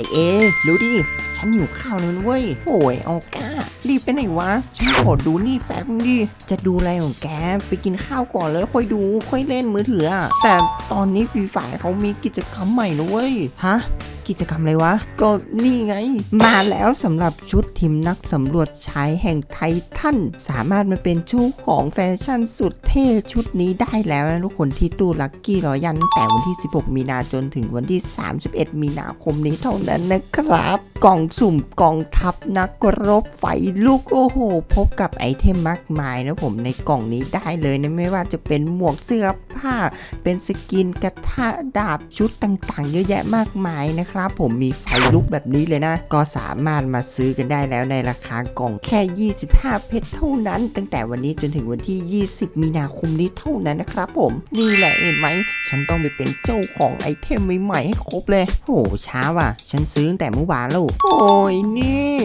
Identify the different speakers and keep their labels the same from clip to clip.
Speaker 1: ไอเอรู้ดิ ฉันหิวข้าวเลยเว้ยโอ้ยเอาก้า รีบไปไหนวะ ฉันขอดูนี่แป๊บนึงดิ จะดูอะไรของแก ไปกินข้าวก่อนแล้วค่อยดู ค่อยเล่นมือถืออะแต่ตอนนี้ฟรีฝ่ายเขามีกิจกรรมใหม่นะเว้ย ฮะ กิจกรรมอะไรวะ ก็นี่ไง มาแล้วสำหรับชุดทีมนักสำรวจชายแห่งไททันสามารถมาเป็นชูของแฟชั่นสุดเท่ชุดนี้ได้แล้วนะทุกคนที่ตู้ลักกี้รอยันตั้งแต่วันที่ 16 มีนาจนถึงวันที่ 31 มีนาคมนี้เท่านั้นนะครับ กล่องสุ่มกองทัพนักรบไฟลูกโอ้โห พบกับไอเทมมากมายนะผมในกล่องนี้ได้เลยนะไม่ว่าจะเป็นหมวกเสื้อผ้า เป็นสกินกระทะดาบชุดต่างๆ เยอะแยะมากมายนะครับผมมีไฟลุกแบบนี้เลยนะ ก็สามารถมาซื้อกันได้แล้วในราคากล่องแค่ 25 เพชรเท่านั้น ตั้งแต่วันนี้จนถึงวันที่ 20 มีนาคมนี้เท่านั้นนะครับ ผมนี่แหละเห็นไหมฉันต้องไปเป็นเจ้าของไอเทมใหม่ๆให้ครบเลยโอ้โหช้าว่ะ ฉันซื้อตั้งแต่เมื่อวานแล้วโอ้ยนี่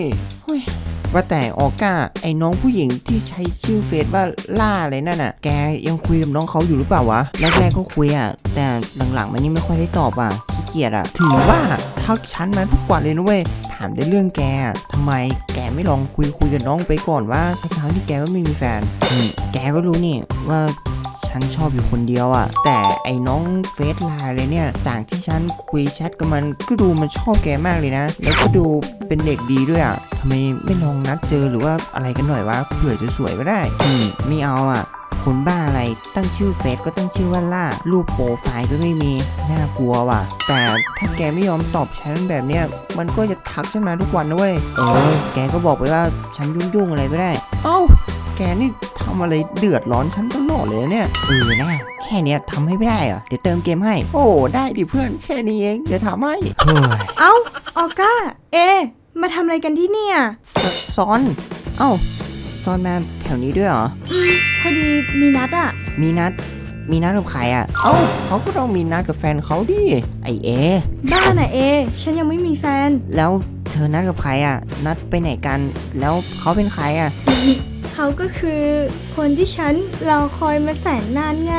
Speaker 1: ว่าแต่ออก้าไอ้น้องผู้หญิงที่ใช้ชื่อเฟซว่าล่าอะไรนั่นน่ะ แกยังคุยกับน้องเขาอยู่หรือเปล่าวะแรกๆก็คุยอะแต่หลังๆมันยังไม่ค่อยได้ตอบอะขี้เกียจอะถือว่าทักฉันมาทุกวันเลยนะเว้ยถามในเรื่องแกอะทำไมแกไม่ลองคุยคุยกับน้องไปก่อนว่าทั้งที่แกก็ไม่มีแฟนแกก็รู้นี่ว่า ฉันชอบอยู่คนเดียวอะ่ะ แต่ไอ้น้องเฟซไลน์เลยเนี่ยจากที่ฉันคุยแชทกับมันก็ดูมันชอบแกมากเลยนะ แล้วก็ดูเป็นเด็กดีด้วยอะ่ะทำไมไม่ลองนัดเจอหรือว่าอะไรกันหน่อยวะเผื่อจะสวยก็ได้อืมไม่เอาอะคนบ้าอะไรตั้งชื่อเฟซก็ตั้งชื่อว่าล่า รูปโปรไฟล์ก็ไม่มี น่ากลัวว่ะ แต่ถ้าแกไม่ยอมตอบฉันแบบเนี้ยมันก็จะทักฉันมาทุกวันนะเว้ย เออ แกก็บอกไปว่าฉันยุ่งๆอะไรไม่ได้ เอ้า แกนี่ ทำอะไรเดือดร้อนฉันตลอดเลยนะเนี่ยเออนะแค่เนี้ยทำให้ไม่ได้เหรอเดี๋ยวเติมเกมให้ โอ้ได้ดิเพื่อนแค่นี้เองเดี๋ยวทำให้เฮ้ย
Speaker 2: เอ้าออก้า เอ มาทำอะไรกันที่เนี่ย
Speaker 1: ซซ้อน เอ้าซ้อนมาแถวนี้ด้วยเหรอ
Speaker 2: อืมพอดีมีนัดอะ
Speaker 1: มีนัด มีนัดกับใครอะ เอ้าเขาก็ต้องมีนัดกับแฟนเขาดิ ไอเอ
Speaker 2: บ้าน่ะเอ ฉันยังไม่มีแฟน
Speaker 1: แล้วเธอนัดกับใครอะ นัดไปไหนกัน แล้วเขาเป็นใครอะ
Speaker 2: เขาก็คือ คนที่ฉันรอคอยมาแสนนานไง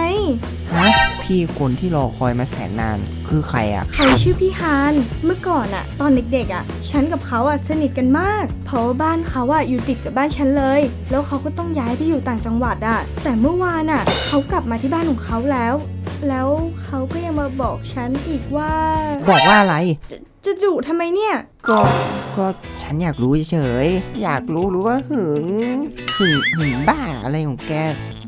Speaker 1: ฮะพี่คนที่รอคอยมาแสนนาน คือใครอะ
Speaker 2: เขาชื่อพี่ฮาน เมื่อก่อนอะตอนเด็กๆอะฉันกับเขาอะสนิทกันมาก เพราะว่าบ้านเขาอะอยู่ติดกับบ้านฉันเลย แล้วเขาก็ต้องย้ายไปอยู่ต่างจังหวัดอะแต่เมื่อวานอะเขากลับมาที่บ้านของเขาแล้ว แล้วเขาก็ยังมาบอกฉันอีกว่า
Speaker 1: บอกว่าอะไร
Speaker 2: จะจะดุทำไมเนี่ย
Speaker 1: ก็ก็ฉันอยากรู้เฉยๆอยากรู้หรือว่าหึงหึงหึงบ้าอะไรของแก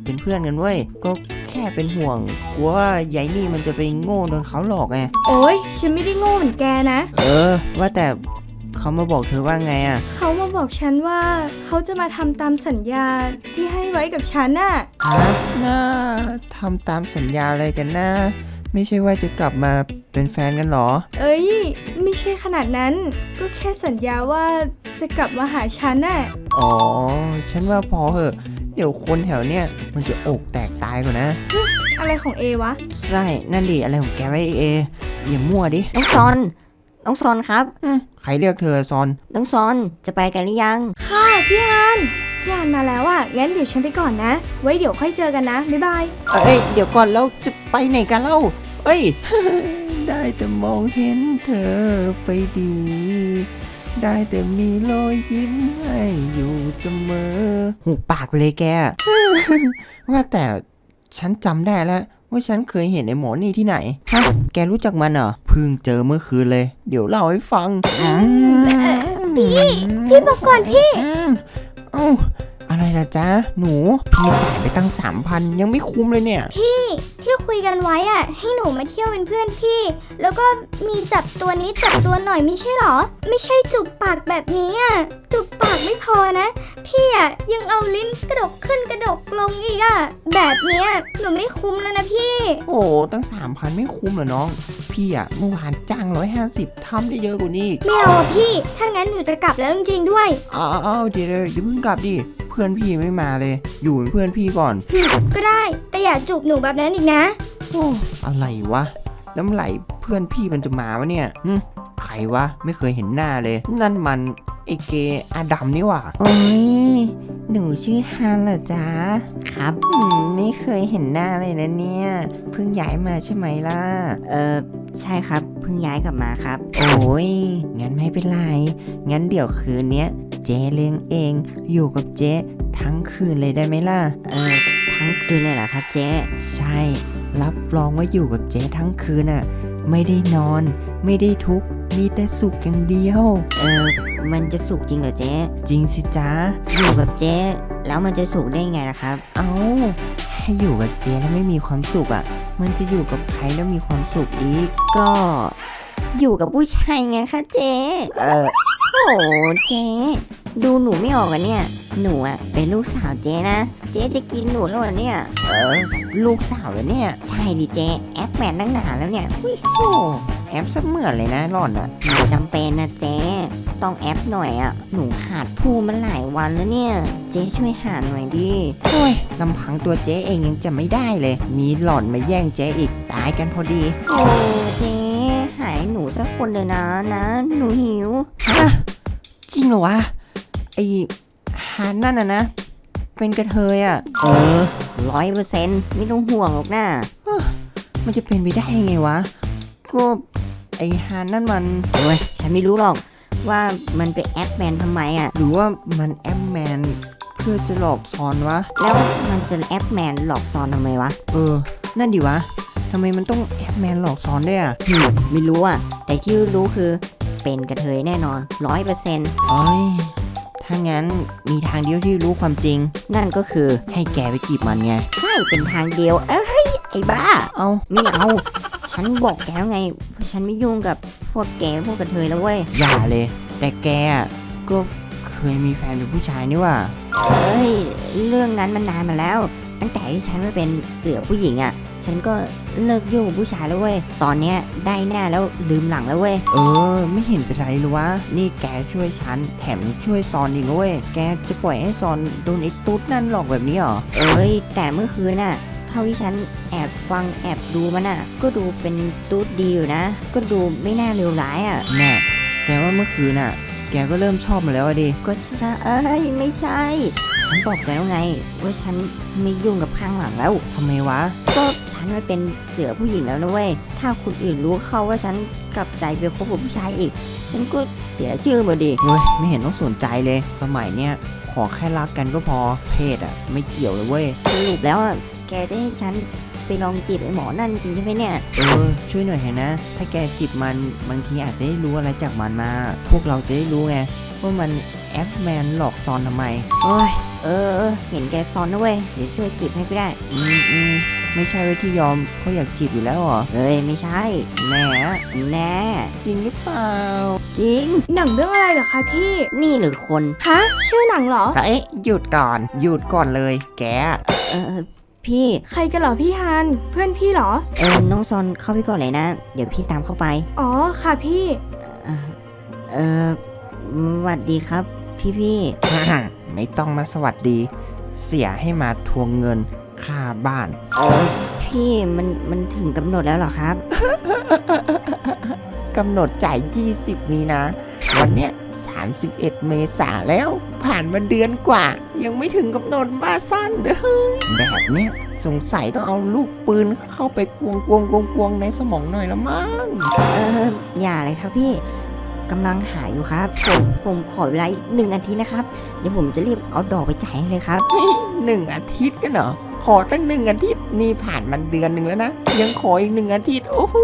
Speaker 1: เป็นเพื่อนกันเว้ยก็แค่เป็นห่วงกลัวว่ายายนี่มันจะไปโง่โดนเขาหลอกไง
Speaker 2: โอ๊ย ฉันไม่ได้โง่เหมือนแกนะ
Speaker 1: เออ ว่าแต่ เขามาบอกเธอว่าไงอะ
Speaker 2: เขามาบอกฉันว่าเขาจะมาทำตามสัญญาที่ให้ไว้กับฉันน่ะ
Speaker 1: ฮะน่าทำตามสัญญาอะไรกันนะ ไม่ใช่ว่าจะกลับมาเป็นแฟนกันเหรอ
Speaker 2: เอ้ย ไม่ใช่ขนาดนั้น ก็แค่สัญญาว่าจะกลับมาหาฉันน่ะ
Speaker 1: อ๋อ ฉันว่าพอเหอะ เดี๋ยวคนแถวเนี้ยมันจะอกแตกตายก่อนนะ
Speaker 2: อะไรของเอวะ
Speaker 1: ใช่ นั่นดิอะไรของแกไว้เออย่ามั่วดิ
Speaker 3: น้องซอน น้องซอนครับ
Speaker 1: อืมใครเรียกเธอซอน
Speaker 3: น้องซอนจะไปกันหรือยัง
Speaker 2: ค่ะพี่ฮานพี่ฮานมาแล้วอะ งั้นเดี๋ยวฉันไปก่อนนะ ไว้เดี๋ยวค่อยเจอกันนะ บ๊ายบาย
Speaker 1: เอ้ย เดี๋ยวก่อนแล้วจะไปไหนกันเล่า เอ้ย ได้แต่มองเห็นเธอไปดี ได้แต่มีรอยยิ้มให้อยู่เสมอ หูปากไปเลยแก ว่าแต่ฉันจำได้แล้วว่าฉันเคยเห็นไอ้หมอนี่ที่ไหนฮะแกรู้จักมันเหรอเพิ่งเจอเมื่อคืนเลย เดี๋ยวเล่าให้ฟัง
Speaker 2: พี่ พี่บอกก่อนพี่
Speaker 1: อืมเอ้าอะไรล่ะจ๊ะ หนู พี่จ่ายไปตั้งสามพันยังไม่คุ้มเลยเนี่ย
Speaker 4: ที่คุยกันไว้อะให้หนูมาเที่ยวเป็นเพื่อนพี่ แล้วก็มีจับตัวนี้จับตัวหน่อยไม่ใช่หรอ ไม่ใช่จูบปากแบบนี้อะจูบปากไม่พอนะ พี่อะยังเอาลิ้นกระดกขึ้นกระดกลงอีกอะแบบเนี้ยหนูไม่คุ้มแล้วนะพี่
Speaker 1: โอ้ตั้งสามพันไม่คุ้มเหรอน้อง พี่อะเมื่อวานจ้างร้อยห้าสิบทำได้เยอะกว่านี้อีก
Speaker 4: ไม่เอาอะพี่ถ้างั้นหนูจะกลับแล้วจริงๆด้วย
Speaker 1: อ้าวอ้าวเดี๋ยวเดี๋ยวอย่าเพิ่งกลับดิ เพื่อนพี่ไม่มาเลย อยู่เป็นเพื่อนพี่ก่อน
Speaker 4: ก็ได้แต่อย่าจูบหนูแบบนั้นอีกนะ
Speaker 1: โอ้อะไรวะ แล้วเมื่อไหร่เพื่อนพี่มันจะมาวะเนี่ยหึใครวะ ไม่เคยเห็นหน้าเลย นั่นมัน ไอเกอาดัมนี่หว่า
Speaker 3: โอ้ยหนูชื่อฮันเหรอจ๊ะครับ
Speaker 1: อืมไม่เคยเห็นหน้าเลยนะเนี่ย เพิ่งย้ายมาใช่ไหมล่ะ
Speaker 3: เออใช่ครับเพิ่งย้ายกลับมาครับ
Speaker 1: โอ้ย งั้นไม่เป็นไร งั้นเดี๋ยวคืนเนี้ยเจ๊เลี้ยงเองอยู่กับเจ๊ทั้งคืนเลยได้ไหมล่ะ
Speaker 3: เออทั้งคืนเลยเหรอครับเจ๊
Speaker 1: ใช่ รับรองว่าอยู่กับเจ๊ทั้งคืนอะ ไม่ได้นอน ไม่ได้ทุกข์ มีแต่สุขอย่างเดียว
Speaker 3: เออ มันจะสุกจริงเหรอเจ๊
Speaker 1: จริงสิจ๊ะ
Speaker 3: อยู่กับเจ๊แล้วมันจะสุกได้ไงล่ะครับ
Speaker 1: เอาให้อยู่กับเจ๊แล้วไม่มีความสุขอะ มันจะอยู่กับใครแล้วมีความสุขอีก
Speaker 3: ก็อยู่กับผู้ชายไงคะเจ๊
Speaker 1: เออ
Speaker 3: โอ้โหเจ๊ดูหนูไม่ออกอะเนี่ย หนูอะเป็นลูกสาวเจ๊นะ เจ๊จะกินหนูแล้วเหรอเนี่ย
Speaker 1: เออ ลูกสาวแล้วเนี่ย
Speaker 3: ใช่ดิเจ๊แอปแมนตั้งนานแล้วเนี่ยอุ๊ย
Speaker 1: โอ้ แอบเสมือนเลยนะหล่อนอะ
Speaker 3: มันจำเป็นนะเจ๊ต้องแอปหน่อยอะหนูขาดผู้มาหลายวันแล้วเนี่ย เจ๊ช่วยหาหน่อยดิ
Speaker 1: โอ้ยลำพังตัวเจ๊เองยังจะไม่ได้เลย มีหล่อนมาแย่งเจ๊อีกตายกันพอดี
Speaker 3: โอ้เจ๊หายหนูสักคนเลยนะนะ หนูหิว
Speaker 1: ฮะจริงเหรอวะไอฮานนั่นน่ะนะ เป็นกระเทยอะ
Speaker 3: เออร้อยเปอร์เซ็นต์ไม่ต้องห่วงหรอกนะ
Speaker 1: มันจะเป็นไปได้ยังไงวะก็ ไอฮานนั่นมัน
Speaker 3: โอ้ยฉันไม่รู้หรอกว่ามันไปแอปแมนทำไมอะ
Speaker 1: หรือว่ามันแอมแมนเพื่อจะหลอกซอนวะ
Speaker 3: แล้วมันจะแอปแมนหลอกซอนทำไมวะ
Speaker 1: เออ นั่นดิวะทำไมมันต้องแอปแมนหลอกซอนด้วยอะ
Speaker 3: อืมไม่รู้อะ แต่ที่รู้คือเป็นกระเทยแน่นอนร้อยเปอร์เซ็นต์
Speaker 1: โอ้ยถ้างั้นมีทางเดียวที่รู้ความจริง
Speaker 3: นั่นก็คือ
Speaker 1: ให้แกไปจีบมันไง
Speaker 3: ใช่เป็นทางเดียว เอ้ยไอ้บ้า
Speaker 1: เอา
Speaker 3: ไม่เอา ฉันบอกแกแล้วไงว่าฉันไม่ยุ่งกับพวกแกพวกกระเทยแล้วเว้ย
Speaker 1: อย่าเลย แต่แกอะก็เคยมีแฟนเป็นผู้ชายนี่หว่า
Speaker 3: เอ้ย เรื่องนั้นมันนานมาแล้ว ตั้งแต่ที่ฉันมาเป็นเสือผู้หญิงอะ ฉันก็เลิกยุ่งกับผู้ชายแล้วเว้ย ตอนเนี้ยได้หน้าแล้วลืมหลังแล้วเว้ย
Speaker 1: เออ ไม่เห็นเป็นไรเลยวะ นี่แกช่วยฉันแถมช่วยซอนอีกด้วยแกจะปล่อยให้ซอนโดนไอ้ตุ๊ดนั่นหลอกแบบนี้เหรอ
Speaker 3: เอ้ย แต่เมื่อคืนน่ะ เท่าที่ฉันแอบฟังแอบดูมันน่ะ ก็ดูเป็นตูดดีอยู่นะ ก็ดูไม่น่าเลวร้ายอะ
Speaker 1: แน่แสดงว่าเมื่อคืนน่ะ แกก็เริ่มชอบมาแล้วอะดิ
Speaker 3: ก็ใช่เอ้ยไม่ใช่ ฉันบอกแกแล้วไงว่าฉันไม่ยุ่งกับข้างหลังแล้ว
Speaker 1: ทำไมวะ
Speaker 3: ก็ฉันไม่เป็นเสือผู้หญิงแล้วนะเว้ย ถ้าคนอื่นรู้เข้าว่าฉันกลับใจไปคบกับผู้ชายอีก ฉันก็เสียชื่อหมดดิ
Speaker 1: เฮ้ยไม่เห็นต้องสนใจเลย สมัยเนี้ยขอแค่รักกันก็พอ เพศอะ ไม่เกี่ยวเลยเว้ย
Speaker 3: สรุปแล้วอะแกจะให้ฉันไปลองจีบไอ้หมอนั่นจริงใช่ไหมเนี่ย
Speaker 1: เออ ช่วยหน่อยเถอะนะ ถ้าแกจีบมันบางทีอาจจะได้รู้อะไรจากมันมา พวกเราจะได้รู้ไงว่ามันแอปแมนหลอก ซอนทำไม
Speaker 3: โอ้ยเออเออเห็นแกซ้อนนะเว้ยเดี๋ยวช่วยจีบให้ก็ได้
Speaker 1: อืมอืมไม่ใช่ว่าที่ยอมเพราะอยากจีบอยู่แล้วเหรอ
Speaker 3: เอ้ยไม่ใช่
Speaker 1: แหม
Speaker 3: แน่
Speaker 1: จริงหรือเปล่า
Speaker 3: จริง
Speaker 2: หนังเรื่องอะไรเหรอคะพี่
Speaker 3: นี่หรือคน
Speaker 2: ฮะชื่อหนังเหรอ
Speaker 1: เอ๊ะหยุดก่อนหยุดก่อนเลย แก
Speaker 3: เออพี่
Speaker 2: ใครกันเหรอพี่ฮัน เพื่อนพี่เหรอ
Speaker 3: เออน้องซอนเข้าไปก่อนเลยนะ เดี๋ยวพี่ตามเข้าไป
Speaker 2: อ๋อค่ะพี่
Speaker 3: เออเออสวัสดีครับ พี่พี่
Speaker 1: ไม่ต้องมาสวัสดี เสียให้มาทวงเงินค่าบ้าน
Speaker 3: เออพี่มันมันถึงกำหนดแล้วเหรอครับ
Speaker 1: กำหนดจ่าย 20 มีนาวันเนี้ย31 เมษาแล้ว ผ่านมาเดือนกว่า ยังไม่ถึงกำหนดบ้าสั้นเลยแบบเนี้ยสงสัยต้องเอาลูกปืนเข้าไปกวงกวงกวงกวงในสมองหน่อยละมั้ง
Speaker 3: เอออย่าเลยครับพี่ กำลังหาอยู่ครับ ผมผมขอเวลาอีกหนึ่งนาทีนะครับ เดี๋ยวผมจะรีบเอาดอกไปจ่ายให้เลยครับ
Speaker 1: หนึ่งอาทิตย์กันเหรอขอตั้งหนึ่งอาทิตย์นี่ผ่านมันเดือนหนึ่งแล้วนะ ยังขออีกหนึ่งอาทิตย์ โอ้โห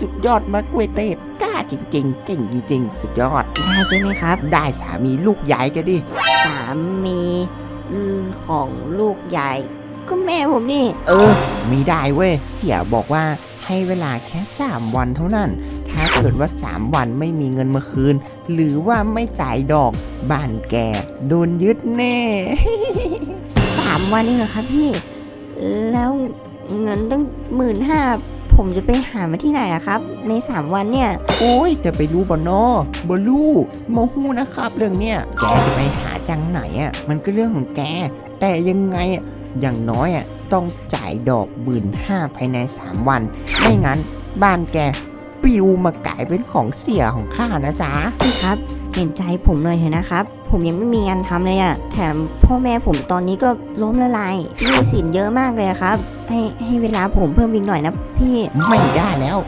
Speaker 1: สุดยอดมากเวยเตดกล้าจริงๆเก่งจริง ๆ สุดยอด
Speaker 3: ได้ใช่ไหมครับ
Speaker 1: ได้สามีลูกใหญ่ก็ดิ
Speaker 3: สามีของลูกใหญ่ก็แม่ผมนี่
Speaker 1: เออ มีได้เว้ย เสียบอกว่าให้เวลาแค่ 3 วันเท่านั้น ถ้าเกิดว่า 3 วันไม่มีเงินมาคืน หรือว่าไม่จ่ายดอกบ้านแกโดนยึดแน่
Speaker 3: สามวันนี่เหรอครับพี่ แล้วเงินตั้งหมื่นห้าผมจะไปหามาที่ไหนอะครับ ในสามวันเนี่ย
Speaker 1: โอ้ยจะไปรู้บ่นอบลูโมหูนะครับ เรื่องเนี้ยแกจะไปหาจังไหนอะมันก็เรื่องของแก แต่ยังไงอะอย่างน้อยอะต้องจ่ายดอกหมื่นห้าภายใน 3 วัน ไม่งั้นบ้านแก ปิวมากลายเป็นของเสียของข้านะจ๊ะ
Speaker 3: พี่ครับ เห็นใจผมหน่อยเถอะนะครับ ผมยังไม่มีงานทำเลยอะแถมพ่อแม่ผมตอนนี้ก็ล้มละลายหนี้สินเยอะมากเลยอะครับ ให้ให้เวลาผมเพิ่มอีกหน่อยนะพี่
Speaker 1: ไม่ได้แล้ว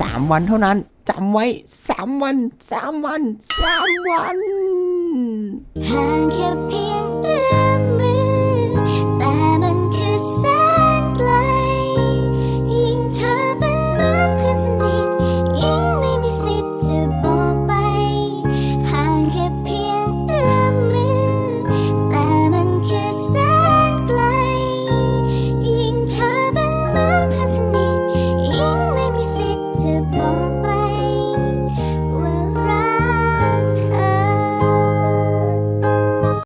Speaker 1: สามวันเท่านั้นจำไว้สามวันสามวันสามวัน
Speaker 4: ห่างแค่เพียง